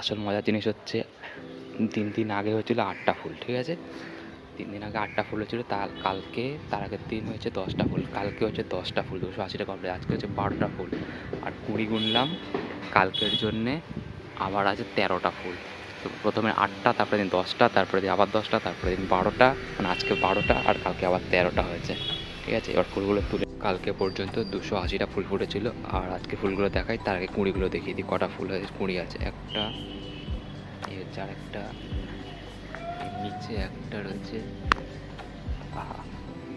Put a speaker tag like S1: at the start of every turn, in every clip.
S1: আসল মজার জিনিস হচ্ছে, তিন দিন আগে হয়েছিল আটটা ফুল, ঠিক আছে? তিন দিন আগে আটটা ফুল হয়েছিল, তার কালকে, তার আগের দিন হয়েছে দশটা ফুল, কালকে হচ্ছে দশটা ফুল, দুশো আশিটা কমপ্লিট আজকে হচ্ছে বারোটা ফুল। আর কুড়ি গুনলাম, কালকের জন্যে আবার আছে তেরোটা ফুল। তো প্রথমে আটটা, তারপরে দিন দশটা, তারপরে দিন আবার দশটা, তারপরে দিন বারোটা মানে আজকে বারোটা, আর কালকে আবার তেরোটা হয়েছে, ঠিক আছে? এবার ফুলগুলো তুলে কালকে পর্যন্ত দুশো আশিটা ফুল ফুটেছিল। আর আজকে ফুলগুলো দেখাই, তার আগে কুড়িগুলো দেখিয়ে দিই, কটা ফুল হয়েছে, কুড়ি আছে একটা, এই হচ্ছে আর একটা নিচে একটা রয়েছে, আহা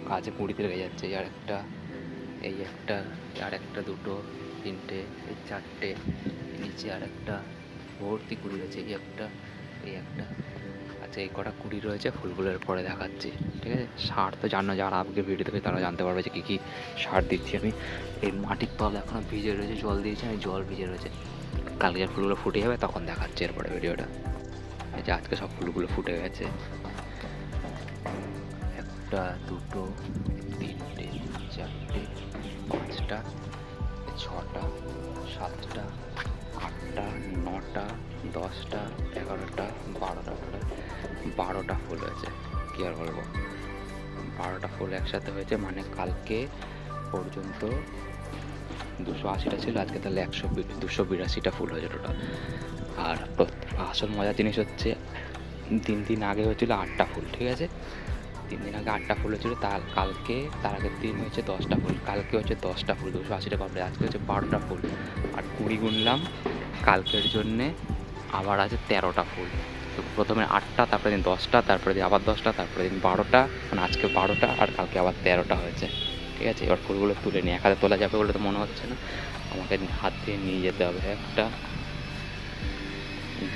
S1: কাজে কুড়িতে লেগে যাচ্ছে আর একটা এই একটা আর একটা দুটো, তিনটে, এই চারটে নিচে আর একটা ভর্তি কুড়ি রয়েছে, এই একটা এই একটা। আচ্ছা এই কটা কুড়ি রয়েছে, ফুলগুলোর পরে দেখাচ্ছি, ঠিক আছে? সার তো জানো, যারা আগে ভিডিও দেখে তারা জানতে পারবে যে কী কী সার দিচ্ছি আমি। এই মাটির তল এখনও ভিজে রয়েছে, জল দিয়েছি আমি, জল ভিজে রয়েছে। কালকে ফুলগুলো ফুটে যাবে তখন দেখাচ্ছি এরপরে ভিডিওটা। এই যে আজকে সব ফুলগুলো ফুটে গেছে। একটা, দুটো, তিনটে, চারটে, পাঁচটা, ছটা, সাতটা, আটটা, নটা, দশটা, এগারোটা, বারোটা ফুল বারোটা ফুল হয়েছে, কী আর বলব? বারোটা ফুল একসাথে হয়েছে মানে কালকে পর্যন্ত দুশো আশিটা ছিল, আজকে তাহলে একশো দুশো বিরাশিটা ফুল হয়েছে টোটাল আর আসল মজার জিনিস হচ্ছে, তিন দিন আগে হয়েছিল আটটা ফুল, ঠিক আছে? তিন দিন আগে আটটা ফুল হয়েছিল, তার কালকে, তার আগের দিন হয়েছে দশটা ফুল, কালকে হচ্ছে দশটা ফুল, দুশো আশিটা কমপ্লিট আজকে হচ্ছে বারোটা ফুল। আর কুড়ি গুনলাম, কালকের জন্যে আবার আছে তেরোটা ফুল। প্রথমে আটটা, তারপরে দিন দশটা, তারপরে দিন আবার দশটা, তারপরে দিন বারোটা মানে আজকে বারোটা আর কালকে আবার তেরোটা হয়েছে। ঠিক আছে? এবার ফুলগুলো তুলে নিয়ে, এক হাতে তোলা যাবে বলে তো মনে হচ্ছে না। আমাকে হাত দিয়ে নিয়ে যেতে হবে একটা।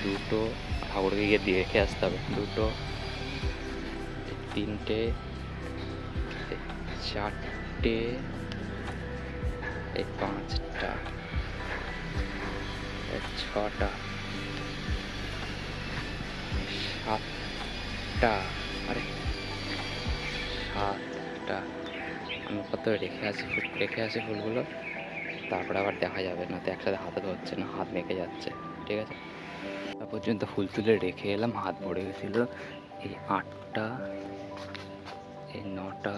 S1: দুটো, ঠাকুরকে গিয়ে দিয়ে রেখে আসতে হবে। দুটো, তিনটে, চারটে, এই পাঁচটা ছটা। সাতটা, আরে, সাতটা। আমি কত রেখে আছি রেখে আছি ফুলগুলো। তারপরে আবার দেখা যাবে না তো একসাথে হাতে ধরছে না, হাত মেখে যাচ্ছে, ঠিক আছে? তা পর্যন্ত ফুল তুলে রেখে এলাম, হাত ভরে গেছিল। এই আটটা, এই নটা,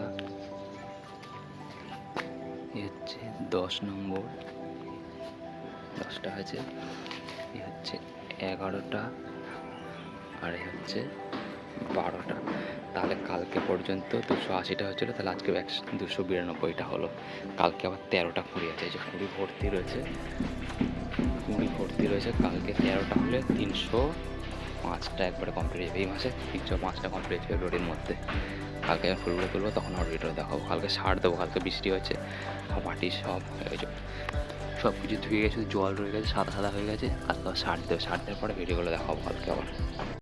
S1: এই হচ্ছে দশ নম্বর, দশটা আছে এই হচ্ছে এগারোটা আর হচ্ছে বারোটা। তাহলে কালকে পর্যন্ত দুশো আশিটা হচ্ছিল তাহলে আজকে একশো দুশো বিরানব্বইটা হলো। কালকে আবার তেরোটা কুড়ি আছে যে কুড়ি ভর্তি রয়েছে, কুড়ি ভর্তি রয়েছে, কালকে তেরোটা হলে তিনশো পাঁচটা একবারে কমপ্লিট হয়ে যাবে এই মাসে তিনশো পাঁচটা কমপ্লিট ফেব্রুয়ারির মধ্যে। কালকে আমি ফুলগুলো তুলবো, তখন আবার ভিডিও দেখাবো। কালকে সার দেবো, কালকে বৃষ্টি হয়েছে সব মাটি সব হয়ে গেছে সব কিছু ধুয়ে গেছে জল রয়ে গেছে, সাদা সাদা হয়ে গেছে, কালকে সার দেবো সার দেওয়ার পরে ভিডিওগুলো দেখাবো কালকে আবার।